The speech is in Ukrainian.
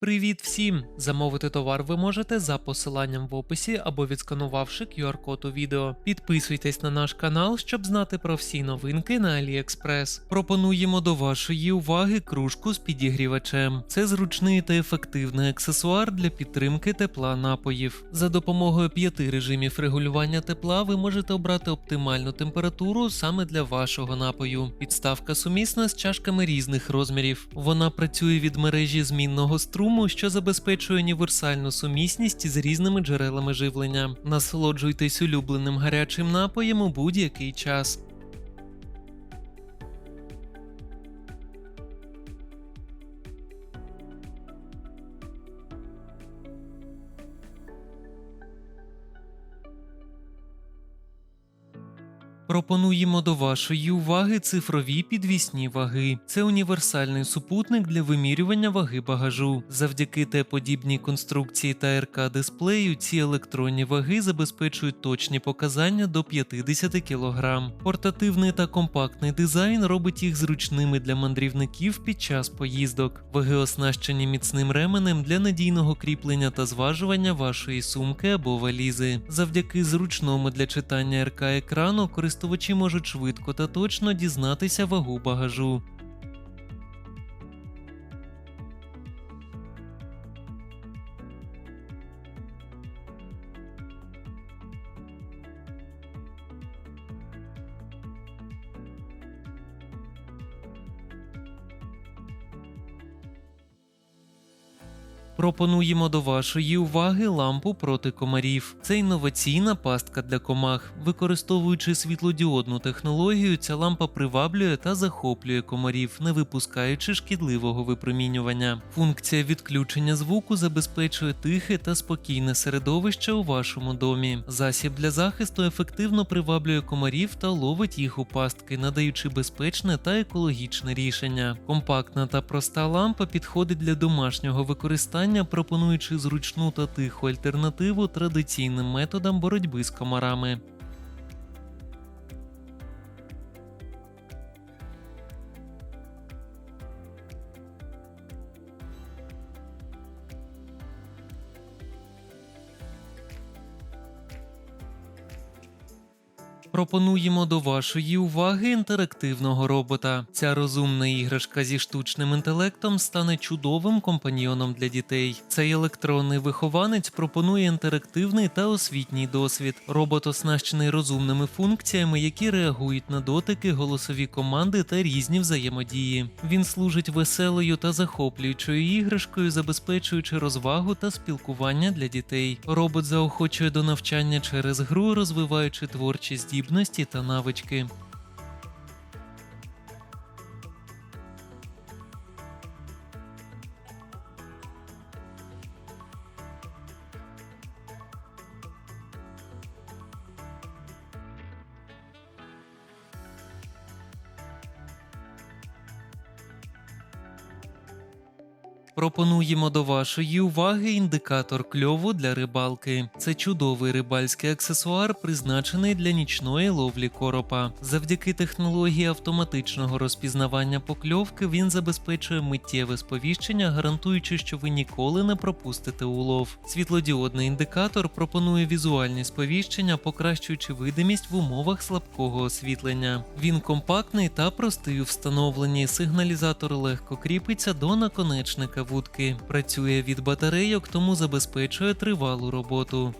Привіт всім! Замовити товар ви можете за посиланням в описі або відсканувавши QR-код у відео. Підписуйтесь на наш канал, щоб знати про всі новинки на AliExpress. Пропонуємо до вашої уваги кружку з підігрівачем. Це зручний та ефективний аксесуар для підтримки тепла напоїв. За допомогою п'яти режимів регулювання тепла ви можете обрати оптимальну температуру саме для вашого напою. Підставка сумісна з чашками різних розмірів. Вона працює від мережі змінного струму, що забезпечує універсальну сумісність з різними джерелами живлення. Насолоджуйтесь улюбленим гарячим напоєм у будь-який час. Пропонуємо до вашої уваги цифрові підвісні ваги. Це універсальний супутник для вимірювання ваги багажу. Завдяки Т-подібній конструкції та РК дисплею ці електронні ваги забезпечують точні показання до 50 кг. Портативний та компактний дизайн робить їх зручними для мандрівників під час поїздок. Ваги оснащені міцним ременем для надійного кріплення та зважування вашої сумки або валізи. Завдяки зручному для читання РК екрану користувачі можуть швидко та точно дізнатися вагу багажу. Пропонуємо до вашої уваги лампу проти комарів. Це інноваційна пастка для комах. Використовуючи світлодіодну технологію, ця лампа приваблює та захоплює комарів, не випускаючи шкідливого випромінювання. Функція відключення звуку забезпечує тихе та спокійне середовище у вашому домі. Засіб для захисту ефективно приваблює комарів та ловить їх у пастки, надаючи безпечне та екологічне рішення. Компактна та проста лампа підходить для домашнього використання пропонуючи зручну та тиху альтернативу традиційним методам боротьби з комарами. Пропонуємо до вашої уваги інтерактивного робота. Ця розумна іграшка зі штучним інтелектом стане чудовим компаньйоном для дітей. Цей електронний вихованець пропонує інтерактивний та освітній досвід. Робот оснащений розумними функціями, які реагують на дотики, голосові команди та різні взаємодії. Він служить веселою та захоплюючою іграшкою, забезпечуючи розвагу та спілкування для дітей. Робот заохочує до навчання через гру, розвиваючи творчі здібності та навички. Пропонуємо до вашої уваги індикатор кльову для рибалки. Це чудовий рибальський аксесуар, призначений для нічної ловлі коропа. Завдяки технології автоматичного розпізнавання покльовки він забезпечує миттєве сповіщення, гарантуючи, що ви ніколи не пропустите улов. Світлодіодний індикатор пропонує візуальні сповіщення, покращуючи видимість в умовах слабкого освітлення. Він компактний та простий у встановленні. Сигналізатор легко кріпиться до наконечника вудки. Працює від батарейок, тому забезпечує тривалу роботу.